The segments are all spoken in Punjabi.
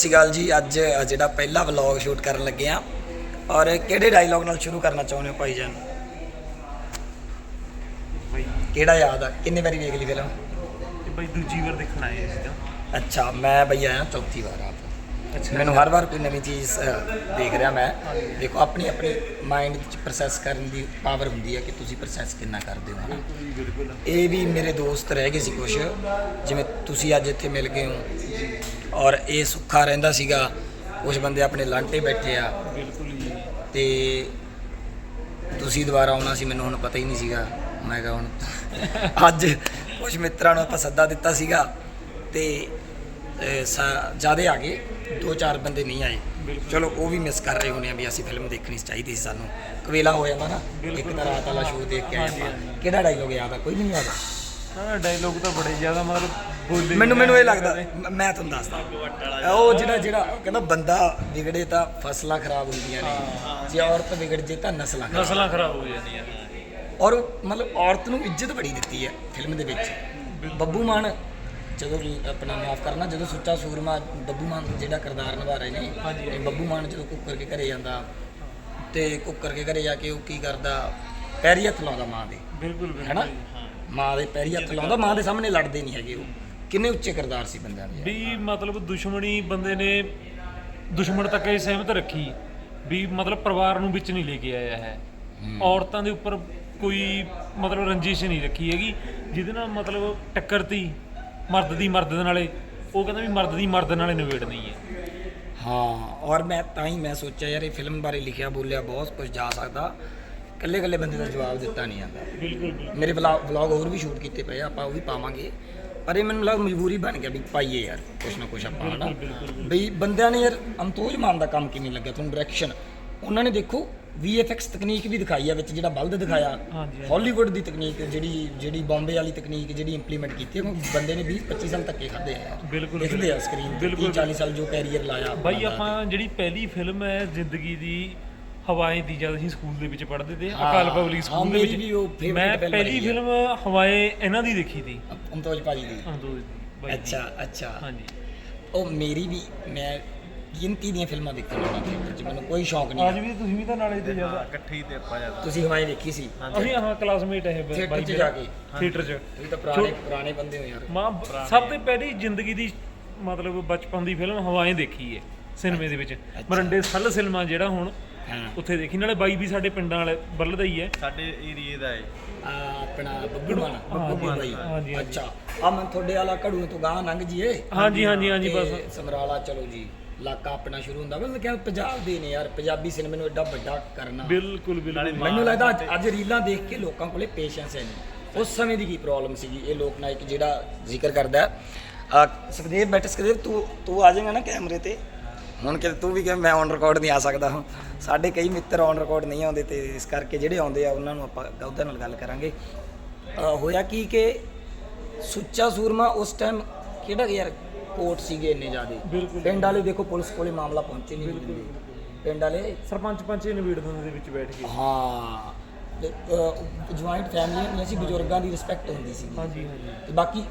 ਸ਼੍ਰੀ ਅਕਾਲ ਜੀ। ਅੱਜ ਜਿਹੜਾ ਪਹਿਲਾ ਵਲੌਗ ਸ਼ੂਟ ਕਰਨ ਲੱਗੇ ਆ ਔਰ ਕਿਹੜੇ ਡਾਇਲੌਗ ਨਾਲ ਸ਼ੁਰੂ ਕਰਨਾ ਚਾਹੁੰਦੇ ਹੋ ਭਾਈ ਜਾਨ? ਬਈ। ਕਿਹੜਾ ਯਾਦ ਆ? ਕਿੰਨੇ ਵਾਰੀ ਵੇਖ ਲਈ ਫਿਲਮ ਬਈ ਦੂਜੀ ਵਾਰ ਦੇਖਣ ਆਏ ਸੀ ਅੱਛਾ ਮੈਂ ਬਈ ਆਇਆ ਚੌਥੀ ਵਾਰ ਅੱਛਾ ਮੈਨੂੰ ਹਰ ਵਾਰ ਕੋਈ ਨਵੀਂ ਚੀਜ਼ ਅ, ਦੇਖ ਰਿਹਾ ਮੈਂ। ਦੇਖੋ ਆਪਣੀ ਆਪਣੀ ਮਾਈਂਡ ਵਿੱਚ ਪ੍ਰੋਸੈਸ ਕਰਨ ਦੀ ਪਾਵਰ ਹੁੰਦੀ ਹੈ ਕਿ ਤੁਸੀਂ ਪ੍ਰੋਸੈਸ ਕਿੰਨਾ ਕਰਦੇ ਹੋ ਹਨਾ? ਬਿਲਕੁਲ ਇਹ ਵੀ ਮੇਰੇ ਦੋਸਤ ਰਹਿ ਗਏ ਸੀ ਕੁਛ ਜਿਵੇਂ ਤੁਸੀਂ ਅੱਜ ਇੱਥੇ ਮਿਲ ਗਏ ਹੋ। ਔਰ ਇਹ ਸੁੱਖਾ ਰਹਿੰਦਾ ਸੀਗਾ ਕੁਝ ਬੰਦੇ ਆਪਣੇ ਲਾਂਟੇ ਬੈਠੇ ਆ। ਬਿਲਕੁਲ ਜੀ ਤੇ ਤੁਸੀਂ ਦੁਬਾਰਾ ਆਉਣਾ ਸੀ ਮੈਨੂੰ ਹੁਣ ਪਤਾ ਹੀ ਨਹੀਂ ਸੀਗਾ। ਮੈਂ ਕਿਹਾ ਹੁਣ ਅੱਜ ਕੁਝ ਮਿੱਤਰਾਂ ਨੂੰ ਆਪਾਂ ਸੱਦਾ ਦਿੱਤਾ ਸੀਗਾ। ਤੇ ਜਿਆਦੇ ਆ ਗਏ। ਦੋ ਚਾਰ ਬੰਦੇ ਨਹੀਂ ਆਏ। ਚਲੋ ਉਹ ਵੀ ਮਿਸ ਕਰ ਰਹੇ ਹੋਣੇ ਆ ਵੀ ਅਸੀਂ ਫਿਲਮ ਦੇਖਣੀ ਚਾਹੀਦੀ ਸੀ ਸਾਨੂੰ। ਕਵੇਲਾ ਹੋ ਜਾਂਦਾ ਨਾ ਇੱਕ ਤਾਂ ਰਾਤ ਵਾਲਾ ਸ਼ੋਅ ਦੇਖ ਕੇ ਆਏ ਆਪਾਂ। ਕਿਹੜਾ ਡਾਇਲੋਗ ਯਾਦ ਆ? ਕੋਈ ਨਹੀਂ ਯਾਦ ਹਾਂ ਡਾਇਲੋਗ ਤਾਂ ਬੜੇ ਜ਼ਿਆਦਾ ਮਤਲਬ ਬੋਲੇ ਮੈਨੂੰ ਮੈਨੂੰ ਇਹ ਲੱਗਦਾ ਮ- ਤੁਹਾਨੂੰ ਦੱਸਦਾ। ਉਹ ਜਿਹੜਾ। ਜਿਹੜਾ ਕਹਿੰਦਾ ਬੰਦਾ ਵਿਗੜੇ ਤਾਂ ਫਸਲਾਂ ਖਰਾਬ ਹੁੰਦੀਆਂ ਨੇ। ਜੇ ਔਰਤ ਵਿਗੜ ਜੇ ਤਾਂ ਨਸਲਾਂ ਖਰਾਬ। ਨਸਲਾਂ ਖਰਾਬ ਹੋ ਜਾਂਦੀਆਂ ਔਰ ਮਤਲਬ ਔਰਤ ਨੂੰ ਇੱਜ਼ਤ ਬੜੀ ਦਿੱਤੀ ਹੈ ਫਿਲਮ ਦੇ ਵਿੱਚ। ਬੱਬੂ ਮਾਨ ਜਦੋਂ ਆਪਣਾ ਮਾਫ ਕਰਨਾ ਜਦੋਂ ਸੁੱਚਾ ਸੂਰਮਾ ਬੱਬੂ ਮਾਨ ਜਿਹੜਾ ਕਿਰਦਾਰ ਨਿਭਾ ਰਹੇ ਨੇ ਇਹ ਬੱਬੂ ਮਾਨ ਜਦੋਂ ਕੁੱਕਰ ਕੇ ਘਰੇ ਜਾਂਦਾ ਤੇ ਕੁੱਕਰ ਕੇ ਘਰੇ ਜਾ ਕੇ ਉਹ ਕੀ ਕਰਦਾ? ਪੈਰੀ ਹੱਥ ਲਾਉਂਦਾ ਮਾਂ ਦੇ। ਬਿਲਕੁਲ ਹੈਨਾ? ਮਾਂ ਦੇ ਪੈਰੀ ਹੱਥ ਲਾਉਂਦਾ ਮਾਂ ਦੇ ਸਾਹਮਣੇ ਲੜਦੇ ਨਹੀਂ ਹੈਗੇ ਉਹ। ਕਿੰਨੇ ਉੱਚੇ ਕਿਰਦਾਰ ਸੀ ਬੰਦਿਆਂ ਦੇ ਵੀ ਮਤਲਬ ਦੁਸ਼ਮਣੀ ਬੰਦੇ ਨੇ ਦੁਸ਼ਮਣ ਤੱਕ ਇਹ ਸਹਿਮਤ ਰੱਖੀ ਵੀ ਮਤਲਬ ਪਰਿਵਾਰ ਨੂੰ ਵਿੱਚ ਨਹੀਂ ਲੈ ਕੇ ਆਇਆ ਹੈ। ਔਰਤਾਂ ਦੇ ਉੱਪਰ ਕੋਈ ਮਤਲਬ ਰੰਜਿਸ਼ ਨਹੀਂ ਰੱਖੀ ਹੈਗੀ ਜਿਹਦੇ ਨਾਲ ਮਤਲਬ ਟੱਕਰਤੀ ਮਰਦ ਦੀ ਮਰਦ ਦੇ ਨਾਲੇ ਉਹ ਕਹਿੰਦਾ ਵੀ ਮਰਦ ਦੀ ਮਰਦ ਨਾਲੇ ਨਿਬੇੜਨੀ ਹੈ। ਹਾਂ ਔਰ ਮੈਂ ਤਾਂ ਹੀ ਮੈਂ ਸੋਚਿਆ ਯਾਰ ਇਹ ਫਿਲਮ ਬਾਰੇ ਲਿਖਿਆ ਬੋਲਿਆ ਬਹੁਤ ਕੁਝ ਜਾ ਸਕਦਾ। ਇਕੱਲੇ ਇਕੱਲੇ ਬੰਦੇ ਦਾ ਜਵਾਬ ਦਿੱਤਾ ਨਹੀਂ ਜਾਂਦਾ। ਬਿਲਕੁਲ ਬਿਲਕੁਲ। ਮੇਰੇ ਵਲੌਗ ਹੋਰ ਵੀ ਸ਼ੂਟ ਕੀਤੇ ਪਏ ਆ ਆਪਾਂ ਉਹ ਵੀ ਪਾਵਾਂਗੇ। ਪਰ ਇਹ ਮੈਨੂੰ ਲੱਗ ਮਜਬੂਰੀ ਬਣ ਗਿਆ ਵੀ ਪਾਈਏ ਯਾਰ ਕੁਛ ਨਾ ਕੁਛ ਆਪਾਂ ਹਨਾ? ਬਈ ਬੰਦਿਆਂ ਨੇ ਯਾਰ ਅੰਤੋਜ ਮਾਨ ਦਾ ਕੰਮ ਕਿਵੇਂ ਲੱਗਿਆ? ਤੁਹਾਨੂੰ ਡਾਇਰੈਕਸ਼ਨ ਉਹਨਾਂ ਨੇ ਦੇਖੋ VFX ਤਕਨੀਕ ਵੀ ਦਿਖਾਈ ਆ ਵਿੱਚ ਜਿਹੜਾ ਬਲਦ ਦਿਖਾਇਆ। ਹਾਲੀਵੁੱਡ ਦੀ ਤਕਨੀਕ ਜਿਹੜੀ ਜਿਹੜੀ ਬੰਬੇ ਵਾਲੀ ਤਕਨੀਕ ਜਿਹੜੀ ਇੰਪਲੀਮੈਂਟ ਕੀਤੀ ਹੈ ਕਿਉਂਕਿ ਬੰਦੇ ਨੇ 20 25 ਸਾਲ ਧੱਕੇ ਖਾਦੇ ਆ। ਬਿਲਕੁਲ, ਦੇਖਦੇ ਆ ਸਕਰੀਨ 30 40 ਸਾਲ ਜੋ ਕੈਰੀਅਰ ਲਾਇਆ ਬਾਈ ਆਪਾਂ ਜਿਹੜੀ ਪਹਿਲੀ ਫਿਲਮ ਹੈ ਜ਼ਿੰਦਗੀ ਦੀ ਹਵਾਏ ਦੀ ਜਦ ਅਸੀਂ ਸਕੂਲ ਦੇ ਵਿੱਚ ਪੜ੍ਹਦੇ ਤੇ ਅਕਾਲ ਪਬਲਿਕ ਸਕੂਲ ਦੇ ਵਿੱਚ ਮੈਂ ਪਹਿਲੀ। ਫਿਲਮ ਹਵਾਏ ਇਹਨਾਂ ਦੀ ਦੇਖੀ ਸੀ। ਅੰਤੋਜ ਭਾਜੀ ਦੀ। ਬਾਈ ਦੀ। ਅੱਛਾ ਅੱਛਾ। ਹਾਂਜੀ। ਉਹ ਮੇਰੀ ਵੀ ਮੈਂ ਗਿਣਤੀ ਦੀਆਂ ਫਿਲਮਾਂ ਦੇਖਣ ਵਾਲਾ ਥੀਏਟਰ 'ਚ ਮੈਨੂੰ ਕੋਈ ਸ਼ੌਕ ਨਹੀਂ ਅੱਜ ਵੀ ਤੁਸੀਂ ਵੀ ਤਾਂ ਨਾਲੇ ਤੇ ਜ਼ਿਆਦਾ। ਇਕੱਠੇ ਹੀ ਤੇ ਆਪਾਂ ਜ਼ਿਆਦਾ। ਤੁਸੀਂ ਹਵਾਈ ਦੇਖੀ ਸੀ। ਅਸੀਂ ਹਾਂ ਕਲਾਸਮੇਟ ਹੈ ਬ- ਥੀਏਟਰ ਬਾਈ 'ਚ ਜਾ ਕੇ। ਥੀਏਟਰ 'ਚ। ਤੁਸੀਂ ਤਾਂ ਪੁਰਾਣੇ ਪੁਰਾਣੇ ਬੰਦੇ ਹੋ ਯਾਰ। ਮਾਂ ਸਭ ਤੋਂ ਪਹਿਲੀ ਜ਼ਿੰਦਗੀ ਦੀ ਮਤਲਬ ਬਚਪਨ ਦੀ ਫਿਲਮ ਹਵਾਏ ਦੇਖੀ ਹੈ ਸਿਨੇਮੇ ਦੇ ਵਿੱਚ। ਮਰੰਡੇ ਸੱਲ ਸਿਨੇਮਾ ਜਿਹੜਾ ਹੁਣ ਹਾਂ। ਉੱਥੇ ਦੇਖੀ। ਨਾਲੇ ਬਾਈ ਵੀ ਸਾਡੇ ਪਿੰਡਾਂ ਵਾਲੇ ਬੱਲ ਦਾ ਹੀ ਹੈ ਸਾਡੇ ਏਰੀਏ ਦਾ ਹੈ ਆ ਆਪਣਾ ਬੱਬੂ ਮਾਨ ਬੱਬੂ ਹਾਂ, ਬਾਈ। ਹਾਂਜੀ। ਅੱਛਾ। ਆ ਮੈਂ ਤੁਹਾਡੇ ਵਾਲਾ ਘੜੂ ਤੋਂ ਗਾਂ ਲੰਘ ਜੀਏ। ਹਾਂਜੀ ਹਾਂਜੀ ਹਾਂਜੀ ਤੇ ਬਸ। ਸਮਰਾਲਾ ਚਲੋ ਜੀ। ਇਲਾਕਾ ਆਪਣਾ ਸ਼ੁਰੂ ਹੁੰਦਾ। ਮਤਲਬ ਕਿ ਪੰਜਾਬ ਦੇ ਨੇ ਯਾਰ ਪੰਜਾਬੀ ਸਿਨੇਮੇ ਨੂੰ ਐਡਾ ਵੱਡਾ ਕਰਨਾ। ਬਿਲਕੁਲ ਬਿਲਕੁਲ। ਮੈਨੂੰ ਲੱਗਦਾ ਅੱਜ- ਅੱਜ ਰੀਲਾਂ ਦੇਖ ਕੇ ਲੋਕਾਂ ਕੋਲੇ ਪੇਸ਼ੈਂਸ ਹੈ ਨਹੀਂ। ਉਸ ਸਮੇਂ ਦੀ ਕੀ ਪ੍ਰੋਬਲਮ ਸੀਗੀ? ਇਹ ਲੋਕ ਨਾਇਕ ਜਿਹੜਾ ਜ਼ਿਕਰ ਕਰਦਾ ਹੈ। ਸੁਖਦੇਵ ਬੈਠ ਸੁਖਦੇਵ ਤੂੰ ਤੂੰ ਆ ਜਾਏਗਾ ਨਾ ਕੈਮਰੇ ਤੇ? ਹੁਣ ਕਿ ਤੂੰ ਵੀ ਕਿ ਮੈਂ ਔਨ ਰਿਕਾਰਡ ਨਹੀਂ ਆ ਸਕਦਾ ਹਾਂ ਸਾਡੇ ਕਈ ਮਿੱਤਰ ਔਨ ਰਿਕਾਰਡ ਨਹੀਂ ਆਉਂਦੇ ਤੇ ਇਸ ਕਰਕੇ ਜਿਹੜੇ ਆਉਂਦੇ ਆ ਉਹਨਾਂ ਨੂੰ ਆਪਾਂ ਉਹਦੇ ਨਾਲ ਗੱਲ ਕਰਾਂਗੇ। ਹੋਇਆ ਕੀ ਕਿ ਸੁੱਚਾ ਸੂਰਮਾ ਉਸ ਟਾਈਮ ਕਿਹੜਾ ਯਾਰ ਕੋਰਟ ਸੀਗੇ ਇੰਨੇ ਜ਼ਿਆਦੇ। ਬਿਲਕੁਲ। ਪਿੰਡ ਵਾਲੇ ਦੇਖੋ ਪੁਲਿਸ ਕੋਲੇ ਮਾਮਲਾ ਪਹੁੰਚੇ ਨਹੀਂ ਦਿੰਦੇ ਪਿੰਡ ਵਾਲੇ ਸਰਪੰਚ ਪੰਚੇ ਨਵੀੜ ਦੰਦ ਦੇ ਵਿੱਚ ਬੈਠ ਕੇ। ਹਾਂ। ਜੁਆਇੰਟ ਫੈਮਿਲੀ ਹੁੰਦੀਆਂ ਸੀ ਬਜ਼ੁਰਗਾਂ ਦੀ ਰਿਸਪੈਕਟ ਹੁੰਦੀ ਸੀ ਹਾਂਜੀ ਹਾਂਜੀ। ਤੇ ਬਾਕੀ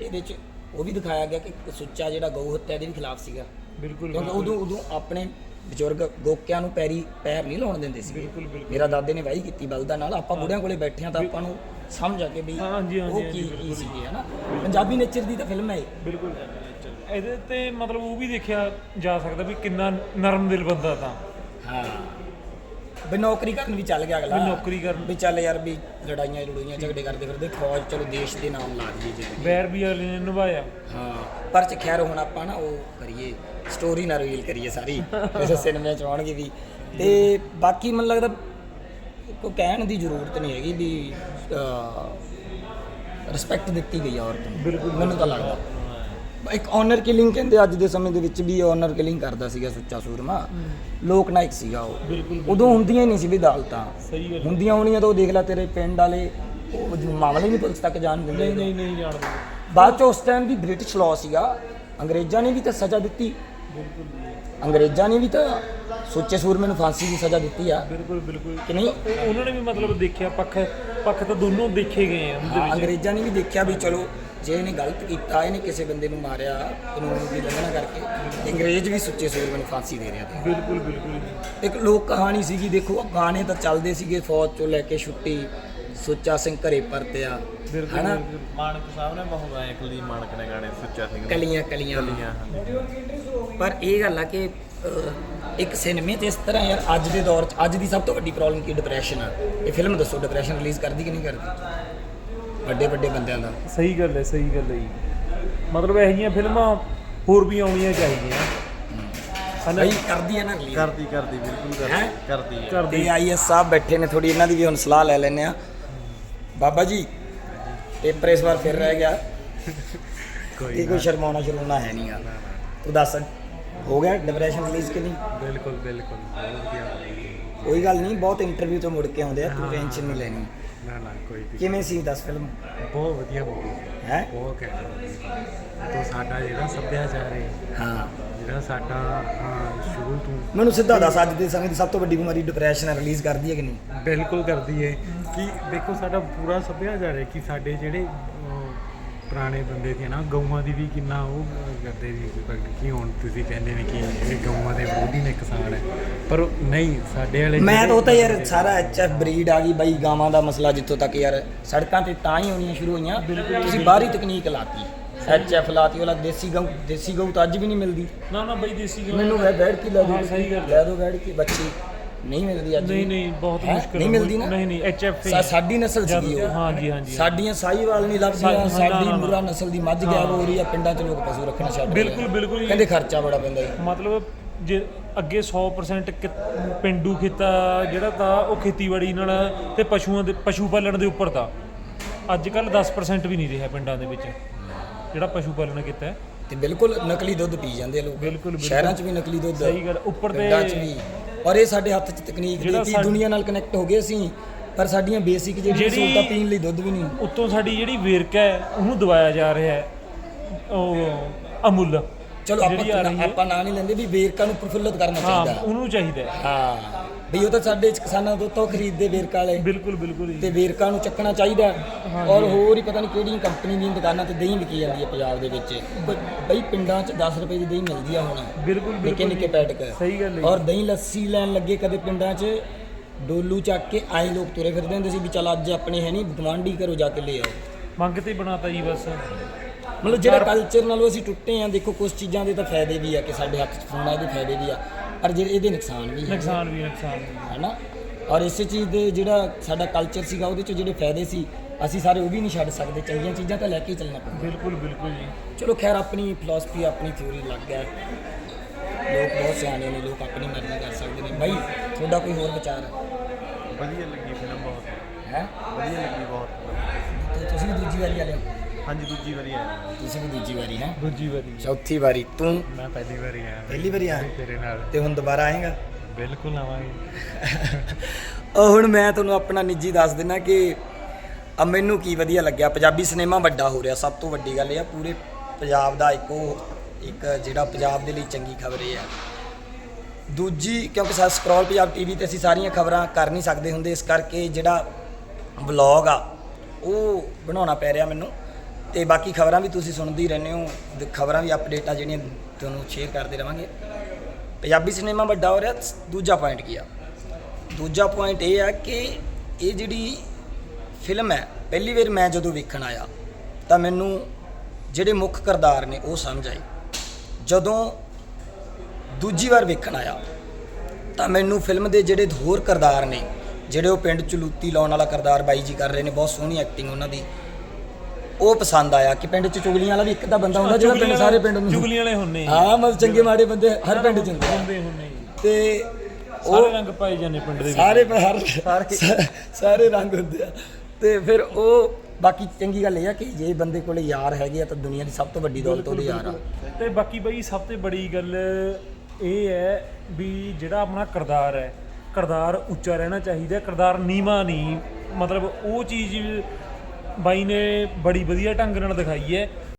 ਇਹਦੇ ਚ ਉਹ ਵੀ ਦਿਖਾਇਆ ਗਿਆ ਕਿ ਸੁੱਚਾ ਜਿਹੜਾ ਗਊ ਹੱਤਿਆ ਦੇ ਵੀ ਖਿਲਾਫ ਸੀਗਾ। ਬਿਲਕੁਲ ਕਿਉਂਕਿ ਉਦੋਂ ਉਦੋਂ ਆਪਣੇ ਬਜ਼ੁਰਗ ਗੋਕਿਆਂ ਨੂੰ ਪੈਰੀ ਪੈਰ ਨਹੀਂ ਲਾਉਣ ਦਿੰਦੇ ਸੀ ਬਿਲਕੁਲ ਬਿਲਕੁਲ। ਮੇਰਾ ਦਾਦੇ ਨੇ ਵਾਹੀ ਕੀਤੀ ਬਲਦਾਂ ਨਾਲ। ਆਪਾਂ ਬੁੜਿਆਂ ਕੋਲੇ ਬੈਠੇ ਆ ਤਾਂ ਆਪਾਂ ਨੂੰ ਸਮਝ ਆ ਕੇ ਵੀ ਹਾਂਜੀ, ਹਾਂਜੀ, ਉਹ ਕੀ ਕੀ ਸੀਗੇ ਹਨਾ ਪੰਜਾਬੀ ਨੇਚਰ ਦੀ ਤਾਂ ਫਿਲਮ ਹੈ ਇਹ। ਬਿਲਕੁਲ ਇਹਦੇ ਤੇ ਮਤਲਬ ਉਹ ਵੀ ਦੇਖਿਆ ਜਾ ਸਕਦਾ ਵੀ ਕਿੰਨਾ ਨਰਮ ਦਿਲ ਬੰਦਾ ਤਾਂ। ਹਾਂ। ਵੀ ਨੌਕਰੀ ਕਰਨ ਵੀ ਚੱਲ ਗਿਆ ਅਗਲਾ। ਵੀ ਨੌਕਰੀ ਕਰਨ। ਵੀ ਚੱਲ ਯਾਰ ਵੀ ਲੜਾਈਆਂ ਲੜੂਈਆਂ ਝਗੜੇ ਕਰਦੇ ਫਿਰਦੇ ਫੌਜ ਚਲੋ ਦੇਸ਼ ਦੇ ਨਾਮ ਲਾ ਦਈਏ ਜੇ। ਬੈਰ ਵੀ ਅਗਲੇ ਨੇ ਨਿਭਾਇਆ। ਹਾਂ। ਪਰ ਚ ਖੈਰ ਹੁਣ ਆਪਾਂ ਨਾ ਉਹ ਕਰੀਏ ਸਟੋਰੀ ਨਾ ਰਿਵੀਲ ਕਰੀਏ ਸਾਰੀ। ਕਿਸੇ ਸਿਨੇਮੇ ਚ ਆਉਣਗੇ ਵੀ। ਤੇ ਬਾਕੀ ਮੈਨੂੰ ਲੱਗਦਾ ਕੋਈ ਕਹਿਣ ਦੀ ਜ਼ਰੂਰਤ ਨਹੀਂ ਹੈਗੀ ਵੀ ਰਿਸਪੈਕਟ ਦਿੱਤੀ ਗਈ ਆ ਔਰਤ ਨੂੰ। ਬਿਲਕੁਲ ਮੈਨੂੰ ਤਾਂ ਲੱਗਦਾ। ਇੱਕ ਆਨਰ ਕਿਲਿੰਗ ਕਹਿੰਦੇ ਅੱਜ ਦੇ ਸਮੇਂ ਦੇ ਵਿੱਚ ਵੀ ਆਨਰ ਕਿਲਿੰਗ ਕਰਦਾ ਸੀਗਾ ਸੁੱਚਾ ਸੂਰਮਾ। ਲੋਕ ਨਾਇਕ ਸੀਗਾ ਉਹ। ਉਦੋਂ ਹੁੰਦੀਆਂ ਹੀ ਨਹੀਂ ਸੀ ਵੀ ਅਦਾਲਤਾਂ। ਹੁੰਦੀਆਂ ਹੋਣੀਆਂ ਤਾਂ ਉਹ ਦੇਖ ਲੈ ਤੇਰੇ ਪਿੰਡ ਵਾਲੇ ਉਹ ਮਾਮਲੇ ਨਹੀਂ ਪੁਲਿਸ ਤੱਕ ਜਾਣ ਦਿੰਦੇ ਨਹੀਂ ਨਹੀਂ ਨਹੀਂ ਜਾਣਦੇ। ਬਾਅਦ ਚ ਉਸ ਟਾਈਮ ਵੀ ਬ੍ਰਿਟਿਸ਼ ਲਾਅ ਸੀਗਾ। ਅੰਗਰੇਜ਼ਾਂ ਨੇ ਵੀ ਤਾਂ ਸਜ਼ਾ ਦਿੱਤੀ। ਅੰਗਰੇਜ਼ਾਂ ਨੇ ਵੀ ਤਾਂ ਸੁੱਚੇ ਸੂਰਮੇ ਨੂੰ ਫਾਂਸੀ ਦੀ ਸਜ਼ਾ ਦਿੱਤੀ ਆ। ਬਿਲਕੁਲ ਬਿਲਕੁਲ। ਕਿ ਨਹੀਂ? ਉਹ- ਉਹਨਾਂ ਨੇ ਵੀ ਮਤਲਬ ਦੇਖਿਆ ਪੱਖ ਪੱਖ ਤਾਂ ਦੋਨੋਂ ਦੇਖੇ ਗਏ ਆ ਉਹਦੇ ਹਾਂ, ਵਿੱਚ। ਅੰਗਰੇਜ਼ਾਂ ਨੇ ਵੀ ਦੇਖਿਆ ਵੀ ਚਲੋ ਜੇ ਇਹਨੇ ਗਲਤ ਕੀਤਾ ਇਹਨੇ ਕਿਸੇ ਬੰਦੇ ਨੂੰ ਮਾਰਿਆ ਕਾਨੂੰਨ ਦੀ ਉਲੰਘਣਾ ਕਰਕੇ ਤੇ ਅੰਗਰੇਜ਼ ਵੀ ਸੁੱਚੇ ਸੂਰਮੇ ਨੂੰ ਫਾਂਸੀ ਦੇ ਰਿਹਾ ਸੀ। ਬਿਲਕੁਲ ਬਿਲਕੁਲ ਜੀ। ਇੱਕ ਲੋਕ ਕਹਾਣੀ ਸੀਗੀ ਦੇਖੋ ਗਾਣੇ ਤਾਂ ਚੱਲਦੇ ਸੀਗੇ ਫੌਜ ਚੋਂ ਲੈ ਕੇ ਛੁੱਟੀ ਸੁੱਚਾ ਸਿੰਘ ਘਰੇ ਪਰਤਿਆ ਹਨਾ। ਮਾਨਕ ਸਾਹਿਬ ਨੇ ਬਹੁਤ ਗਾਏ ਕੁਲਦੀਪ ਮਾਨਕ ਨੇ ਗਾਣੇ ਸੁੱਚਾ ਸਿੰਘ ਨੇ ਕਲੀਆਂ ਕਲੀਆਂ ਪਰ ਇਹ ਗੱਲ ਆ ਕਿ ਇੱਕ ਸਿਨੇਮੇ ਤੇ ਇਸ ਤਰ੍ਹਾਂ ਯਾਰ ਅੱਜ ਦੇ ਦੌਰ 'ਚ ਅੱਜ ਦੀ ਸਭ ਤੋਂ ਵੱਡੀ ਪ੍ਰੋਬਲਮ ਕੀ? ਡਿਪਰੈਸ਼ਨ ਆ। ਇਹ ਫਿਲਮ ਦੱਸੋ ਡਿਪਰੈਸ਼ਨ ਰਿਲੀਜ਼ ਕਰਦੀ ਕਿ ਨਹੀਂ ਕਰਦੀ? ਵੱਡੇ ਵੱਡੇ ਬੰਦਿਆਂ ਦਾ। ਸਹੀ ਗੱਲ ਹੈ ਸਹੀ ਗੱਲ ਹੈ ਮਤਲਬ ਇਹੋ ਜਿਹੀਆਂ ਫਿਲਮਾਂ ਹੋਰ ਵੀ ਆਉਣੀਆਂ ਚਾਹੀਦੀਆਂ। ਬਈ ਕਰਦੀ ਹੈ ਨਾ ਰਿਲੀਜ਼ ਕਰਦੀ ਕਰਦੀ ਬਿਲਕੁਲ ਹੈਂ? ਕਰਦੀ ਕਰਦੀ ਹੈ। ਤੇ ਆਈਐਸ ਸਾਹਿਬ ਬੈਠੇ ਨੇ ਥੋੜੀ ਇਹਨਾਂ ਦੀ ਵੀ ਹੁਣ ਸਲਾਹ ਲੈ ਲੈਨੇ ਆ ਬਾਬਾ ਜੀ ਪੇਪਰ ਇਸ ਵਾਰ ਫਿਰ ਰਹਿ ਗਿਆ। ਕੋਈ ਕੋਈ ਸ਼ਰਮਾਉਣਾ ਸ਼ਰਮਾਉਣਾ ਹੈ ਨਹੀਂ ਆ। ਤੂੰ ਦੱਸ ਹੋ ਗਿਆ ਡਿਪਰੈਸ਼ਨ ਰਿਲੀਜ਼ ਕਿ ਨਹੀਂ? ਬਿਲਕੁਲ ਬਿਲਕੁਲ ਬਹੁਤ ਵਧੀਆ। ਕੋਈ ਗੱਲ ਨਹੀਂ ਬਹੁਤ ਇੰਟਰਵਿਊ ਤੋਂ ਮੁੜ ਕੇ ਆਉਂਦੇ ਆ ਤੂੰ ਟੈਨਸ਼ਨ ਨਹੀਂ ਲੈਣੀ। ਨਾ ਨਾ ਕੋਈ ਵੀ। ਕਿਵੇਂ ਸੀ ਦੱਸ ਫਿਲਮ ਬਹੁਤ ਵਧੀਆ ਮੂਵੀ ਹੈ? ਬਹੁਤ ਘੈਂਟ ਤੋਂ ਸਾਡਾ ਜਿਹੜਾ ਸੱਭਿਆਚਾਰ ਹੈ। ਹਾਂ। ਜਿਹੜਾ ਸਾਡਾ ਸ਼ੁਰੂ ਤੋਂ ਮੈਨੂੰ ਸਿੱਧਾ ਦੱਸ ਅੱਜ ਦੇ ਸਮੇਂ ਦੀ ਸਭ ਤੋਂ ਵੱਡੀ ਬਿਮਾਰੀ ਡਿਪਰੈਸ਼ਨ ਹੈ ਰਿਲੀਜ਼ ਕਰਦੀ ਹੈ ਕਿ ਨਹੀਂ? ਬਿਲਕੁਲ ਕਰਦੀ ਹੈ। ਕਿ ਦੇਖੋ ਸਾਡਾ ਪੂਰਾ ਸੱਭਿਆਚਾਰ ਹੈ ਕਿ ਸਾਡੇ ਜਿਹੜੇ ਅਹ, ਪੁਰਾਣੇ ਬੰਦੇ ਸੀ ਨਾ ਗਊਆਂ ਦੀ ਵੀ ਕਿੰਨਾ ਉਹ ਕਰਦੇ ਸੀ ਕਿ ਹੁਣ ਤੁਸੀਂ ਕਹਿੰਦੇ ਨੇ ਕਿ ਇਹ ਗਊਆਂ ਦੇ ਵਿਰੋਧੀ ਨੇ ਕਿਸਾਨ ਹੈ। ਪਰ ਨਹੀਂ ਸਾਡੇ ਵਾਲੇ ਮੈਂ ਤਾਂ ਉਹ ਤਾਂ ਯਾਰ ਸਾਰਾ ਐਚਐਫ ਬਰੀਡ ਆ ਗਈ ਬਾਈ ਗਾਵਾਂ ਦਾ ਮਸਲਾ ਜਿੱਥੋਂ ਤੱਕ ਯਾਰ ਸੜਕਾਂ ਤੇ ਤਾਂ ਹੀ ਹੋਣੀਆਂ ਸ਼ੁਰੂ ਹੋਈਆਂ। ਤੁਸੀਂ ਬਾਹਰੀ ਤਕਨੀਕ ਲਾਤੀ। ਐਚਐਫ ਲਾਤੀ ਉਹਲਾ ਦੇਸੀ ਗਊ ਦੇਸੀ ਗਊ ਤਾਂ ਅੱਜ ਵੀ ਨਹੀਂ ਮਿਲਦੀ ਨਾ ਨਾ ਬਈ ਦੇਸੀ ਗਾਣੇ ਮੈਨੂੰ ਵੈ ਬੈਠ ਕੇ ਲੈ ਹਾਂ, ਦੋ ਸਹੀ ਗੱਲ। ਲੈ ਦੋ ਬੈਠ ਕੇ ਬੱਚੀ ਨਹੀਂ ਮਿਲਦੀ ਅੱਜ ਨਹੀਂ ਵੀ। ਨਹੀਂ ਬਹੁਤ ਹੈਂ? ਮੁਸ਼ਕਿਲ ਨਹੀਂ। ਮਿਲਦੀ ਨਾ? ਨਹੀਂ ਨਹੀਂ ਐਚਐਫ ਸਾ- ਸਾਡੀ ਨਸਲ ਸੀਗੀ ਉਹ ਹਾਂ ਜੀ ਹਾਂ ਜੀ ਸਾਡੀਆਂ ਸਾਹੀਵਾਲ ਨਹੀਂ ਸਾ- ਲੱਭਦੀਆਂ ਹਾਂ, ਨਾ, ਸਾਡੀ ਨਾ, ਮੁਰਾ। ਨਸਲ ਦੀ ਮੱਝ ਗਾਇਬ ਹੋ ਰਹੀ ਆ ਪਿੰਡਾਂ 'ਚ ਲੋਕ ਪਸ਼ੂ ਰੱਖਣਾ ਛੱਡ ਰਹੇ ਆ। ਬਿਲਕੁਲ, ਬਿਲਕੁਲ ਜੀ। ਕਹਿੰਦੇ ਖਰਚਾ ਬੜਾ ਪੈਂਦਾ ਜੀ ਮਤਲਬ ਜੇ ਅੱਗੇ 100% ਕਿ- ਪਿੰਡੂ ਖੇਤਾ ਜਿਹੜਾ ਤਾਂ ਉਹ ਖੇਤੀਬਾੜੀ ਨਾਲ ਤੇ ਪਸ਼ੂਆਂ ਦੇ ਪਸ਼ੂ ਪਾਲਣ ਦੇ ਉੱਪਰ ਤਾਂ ਅੱਜ ਕੱਲ 10% ਵੀ ਨਹੀਂ ਰਿਹਾ ਪਿੰਡਾਂ ਦੇ ਵਿੱਚ ਜਿਹੜਾ ਪਸ਼ੂ ਪਾਲਣ ਕੀਤਾ ਹੈ। ਤੇ ਬਿਲਕੁਲ ਨਕਲੀ ਦੁੱਧ ਪੀ ਜਾਂਦੇ ਆ ਲੋਕ। ਬਿਲਕੁਲ, ਬਿਲਕੁਲ। ਸ਼ਹਿਰਾਂ 'ਚ ਵੀ ਨਕਲੀ ਦੁੱਧ ਸਹੀ ਗੱਲ, ਉੱਪਰ ਤੇ- ਪਿੰਡਾਂ 'ਚ ਵੀ। ਔਰ ਇਹ ਸਾਡੇ ਹੱਥ 'ਚ ਤਕਨੀਕ ਜਿਹੜਾ ਦੀ ਸਾਡ- ਦੁਨੀਆ ਨਾਲ ਕਨੈਕਟ ਹੋ ਗਏ ਅਸੀਂ ਪਰ ਸਾਡੀਆਂ ਬੇਸਿਕ ਜਿਹੜੀਆਂ ਜਿਹੜੀ- ਸਹੂਲਤਾਂ ਪੀਣ ਲਈ ਦੁੱਧ ਵੀ ਨਹੀਂ। ਉੱਤੋਂ ਸਾਡੀ ਜਿਹੜੀ ਵੇਰਕਾ ਹੈ ਉਹਨੂੰ ਦਬਾਇਆ ਜਾ ਰਿਹਾ ਹੈ। ਉਹ ਅਮੁੱਲ ਚਲੋ ਆਪਾਂ ਜਿਹੜੀ ਆ ਰਹੀ ਹੈ। ਆਪਾਂ ਨਾਂ ਨਹੀਂ ਲੈਂਦੇ ਵੀ ਵੇਰਕਾ ਨੂੰ ਪ੍ਰਫੁੱਲਤ ਕਰਨਾ ਹਾਂ ਚਾਹੀਦਾ। ਉਹਨੂੰ ਚਾਹੀਦਾ ਹੈ। ਹਾਂ। ਵੀ ਉਹ ਤਾਂ ਸਾਡੇ ਕਿਸਾਨਾਂ ਤੋਂ ਤੋਂ ਖਰੀਦਦੇ ਵੇਰਕਾ ਵਾਲੇ। ਬਿਲਕੁਲ ਬਿਲਕੁਲ ਜੀ। ਤੇ ਵੇਰਕਾ ਨੂੰ ਚੱਕਣਾ ਚਾਹੀਦਾ। ਔਰ ਹੋਰ ਹੀ ਪਤਾ ਨਹੀਂ ਕਿਹੜੀਆਂ ਕੰਪਨੀ ਦੀਆਂ ਦੁਕਾਨਾਂ ਤੇ ਦਹੀਂ ਵਿਕੀ ਜਾਂਦੀ ਹੈ ਪੰਜਾਬ ਦੇ ਵਿੱਚ। ਬਈ ਪਿੰਡਾਂ 'ਚ 10 ਰੁਪਏ ਦੀ ਦਹੀਂ ਮਿਲਦੀ ਆ ਹੁਣ। ਬਿਲਕੁਲ ਨਿੱਕੇ ਬਿਲਕੁਲ ਨਿੱਕੇ ਪੈਟਕ। ਸਹੀ ਗੱਲ ਹੈ। ਔਰ ਦਹੀਂ ਲੱਸੀ ਲੈਣ ਲੱਗੇ ਕਦੇ ਪਿੰਡਾਂ 'ਚ ਡੋਲੂ ਚੱਕ ਕੇ ਆਏ ਲੋਕ ਤੁਰੇ ਫਿਰਦੇ ਹੁੰਦੇ ਸੀ ਵੀ ਚੱਲ ਅੱਜ ਆਪਣੇ ਹੈ ਨਹੀਂ ਗਵਾਂਢੀ ਘਰੋਂ ਜਾ ਕੇ ਲੈ ਆਓ। ਮੰਗ ਤੇ ਬਣਾਤਾ ਜੀ ਬਸ। ਮਤਲਬ ਜਿਹੜਾ ਕਲਚਰ ਨਾਲੋਂ ਅਸੀਂ ਟੁੱਟੇ ਆ ਦੇਖੋ ਕੁਝ ਚੀਜ਼ਾਂ ਦੇ ਤਾਂ ਫਾਇਦੇ ਵੀ ਆ ਕਿ ਸਾਡੇ ਹੱਥ 'ਚ ਫੋਨ ਆ ਇਹਦੇ ਫਾਇਦੇ ਵੀ ਆ। ਪਰ ਜਿਹੜੇ ਇਹਦੇ ਨੁਕਸਾਨ ਵੀ ਹੈ ਨੁਕਸਾਨ ਵੀ ਨੁਕਸਾਨ ਵੀ ਹੈਨਾ? ਔਰ ਇਸੇ ਚੀਜ਼ ਦੇ ਜਿਹੜਾ ਸਾਡਾ ਕਲਚਰ ਸੀਗਾ ਉਹਦੇ 'ਚ ਜਿਹੜੇ ਫਾਇਦੇ ਸੀ ਅਸੀਂ ਸਾਰੇ ਉਹ ਵੀ ਨਹੀਂ ਛੱਡ ਸਕਦੇ ਚੰਗੀਆਂ ਚੀਜ਼ਾਂ ਤਾਂ ਲੈ ਕੇ ਹੀ ਚੱਲਣਾ ਪੈਂਦਾ। ਬਿਲਕੁਲ ਬਿਲਕੁਲ ਜੀ। ਚਲੋ ਖੈਰ ਆਪਣੀ ਫਿਲਾਸਫੀ ਆਪਣੀ ਥਿਉਰੀ ਲੱਗ ਹੈ ਲੋਕ ਬਹੁਤ ਸਿਆਣੇ ਨੇ ਲੋਕ ਆਪਣੀ ਮਰਜ਼ੀ ਕਰ ਸਕਦੇ ਨੇ। ਬਾਈ ਤੁਹਾਡਾ ਕੋਈ ਹੋਰ ਵਿਚਾਰ? ਵਧੀਆ ਲੱਗੀ ਫਿਲਮ ਬਹੁਤ। ਹੈ? ਵਧੀਆ ਲੱਗੀ ਬਹੁਤ। ਤੇ ਤੁਸੀਂ ਵੀ ਦੂਜੀ ਵਾਰੀ ਆਲੇ ਹੋ? ਹਾਂਜੀ ਦੂਜੀ ਵਾਰੀ ਆਇਆ। ਤੁਸੀਂ ਵੀ ਦੂਜੀ ਵਾਰੀ ਹੈ। ਦੂਜੀ ਵਾਰੀ। ਚੌਥੀ ਵਾਰੀ ਤੂੰ? ਮੈਂ ਪਹਿਲੀ ਵਾਰੀ ਆਇਆ। ਪਹਿਲੀ ਵਾਰੀ ਆਇਆ? ਤੇਰੇ ਨਾਲ। ਤੇ ਹੁਣ ਦੁਬਾਰਾ ਆਏਗਾ? ਬਿਲਕੁਲ ਆਵਾਂਗੇ। ਉਹ ਹੁਣ ਮੈਂ ਤੁਹਾਨੂੰ ਆਪਣਾ ਨਿੱਜੀ ਦੱਸ ਦਿੰਦਾ ਕਿ ਆ ਮੈਨੂੰ ਕੀ ਵਧੀਆ ਲੱਗਿਆ? ਪੰਜਾਬੀ ਸਿਨੇਮਾ ਵੱਡਾ ਹੋ ਰਿਹਾ ਸਭ ਤੋਂ ਵੱਡੀ ਗੱਲ ਇਹ ਆ ਪੂਰੇ ਪੰਜਾਬ ਦਾ ਇੱਕੋ ਇੱਕ ਜਿਹੜਾ ਪੰਜਾਬ ਦੇ ਲਈ ਚੰਗੀ ਖਬਰ ਇਹ ਆ। ਦੂਜੀ ਕਿਉਂਕਿ ਸਾ ਸਕਰੋਲ ਪੰਜਾਬ ਟੀਵੀ ਤੇ ਅਸੀਂ ਸਾਰੀਆਂ ਖਬਰਾਂ ਕਰ ਨਹੀਂ ਸਕਦੇ ਹੁੰਦੇ ਇਸ ਕਰਕੇ ਜਿਹੜਾ ਵਲੌਗ ਆ ਉਹ ਬਣਾਉਣਾ ਪੈ ਰਿਹਾ ਮੈਨੂੰ। ਤੇ ਬਾਕੀ ਖਬਰਾਂ ਵੀ ਤੁਸੀਂ ਸੁਣਦੇ ਹੀ ਰਹਿੰਦੇ ਹੋ ਖਬਰਾਂ ਵੀ ਅਪਡੇਟਾਂ ਜਿਹੜੀਆਂ ਤੁਹਾਨੂੰ ਸ਼ੇਅਰ ਕਰਦੇ ਰਵਾਂਗੇ। ਪੰਜਾਬੀ ਸਿਨੇਮਾ ਵੱਡਾ ਹੋ ਰਿਹਾ, ਦੂਜਾ ਪੁਆਇੰਟ ਕੀ ਆ? ਦੂਜਾ ਪੁਆਇੰਟ ਇਹ ਆ ਕਿ ਇਹ ਜਿਹੜੀ ਫਿਲਮ ਹੈ, ਪਹਿਲੀ ਵਾਰ ਮੈਂ ਜਦੋਂ ਵੇਖਣ ਆਇਆ, ਤਾਂ ਮੈਨੂੰ ਜਿਹੜੇ ਮੁੱਖ ਕਿਰਦਾਰ ਨੇ ਉਹ ਸਮਝ ਆਏ। ਜਦੋਂ ਦੂਜੀ ਵਾਰ ਵੇਖਣ ਆਇਆ, ਤਾਂ ਮੈਨੂੰ ਫਿਲਮ ਦੇ ਜਿਹੜੇ ਹੋਰ ਕਿਰਦਾਰ ਨੇ, ਜਿਹੜੇ ਉਹ ਪਿੰਡ ਚ ਲੂਤੀ ਲਾਉਣ ਵਾਲਾ ਕਿਰਦਾਰ ਬਾਈ ਜੀ ਕਰ ਰਹੇ ਨੇ, ਬਹੁਤ ਸੋਹਣੀ ਐਕਟਿੰਗ ਉਹਨਾਂ ਦੀ। ਉਹ ਪਸੰਦ ਆਇਆ ਕਿ ਪਿੰਡ ਚ ਚੁਗਲੀਆਂ ਵਾਲਾ ਵੀ ਇੱਕ ਤਾਂ ਬੰਦਾ ਹੁੰਦਾ ਜਿਹੜਾ ਪਿੰਡ ਸਾਰੇ ਪਿੰਡ ਨੂੰ ਚੁਗਲੀਆਂ ਵਾਲੇ ਹੁੰਨੇ ਹਾਂ। ਮਤਲਬ ਚੰਗੇ ਮਾੜੇ ਬੰਦੇ ਹਰ ਪਿੰਡ ਚ ਹੁੰਦੇ। ਹੁੰਦੇ ਹੁੰਨੇ। ਤੇ ਸਾਰੇ ਰੰਗ ਪਾਏ ਜਾਂਦੇ ਪਿੰਡ ਦੇ ਵਿੱਚ। ਸਾਰੇ ਪਰ ਹਰ ਸਾ- ਸਾਰੇ ਰੰਗ ਹੁੰਦੇ ਆ। ਤੇ ਫਿਰ ਉਹ ਬਾਕੀ ਚੰਗੀ ਗੱਲ ਇਹ ਆ ਕਿ ਜੇ ਬੰਦੇ ਕੋਲੇ ਯਾਰ ਹੈਗੇ ਆ ਤਾਂ ਦੁਨੀਆ ਦੀ ਸਭ ਤੋਂ ਵੱਡੀ ਦੌਲਤ ਉਹਦੇ ਯਾਰ ਆ। ਤੇ ਬਾਕੀ ਬਈ ਸਭ ਤੋਂ ਬੜੀ ਗੱਲ ਇਹ ਹੈ ਵੀ ਜਿਹੜਾ ਆਪਣਾ ਕਿਰਦਾਰ ਹੈ ਕਿਰਦਾਰ ਉੱਚਾ ਰਹਿਣਾ ਚਾਹੀਦਾ ਕਿਰਦਾਰ ਨੀਵਾ ਨਹੀਂ। ਮਤਲਬ ਉਹ ਚੀਜ਼ ਬਾਈ ਨੇ ਬੜੀ ਵਧੀਆ ਢੰਗ ਨਾਲ ਦਿਖਾਈ ਹੈ।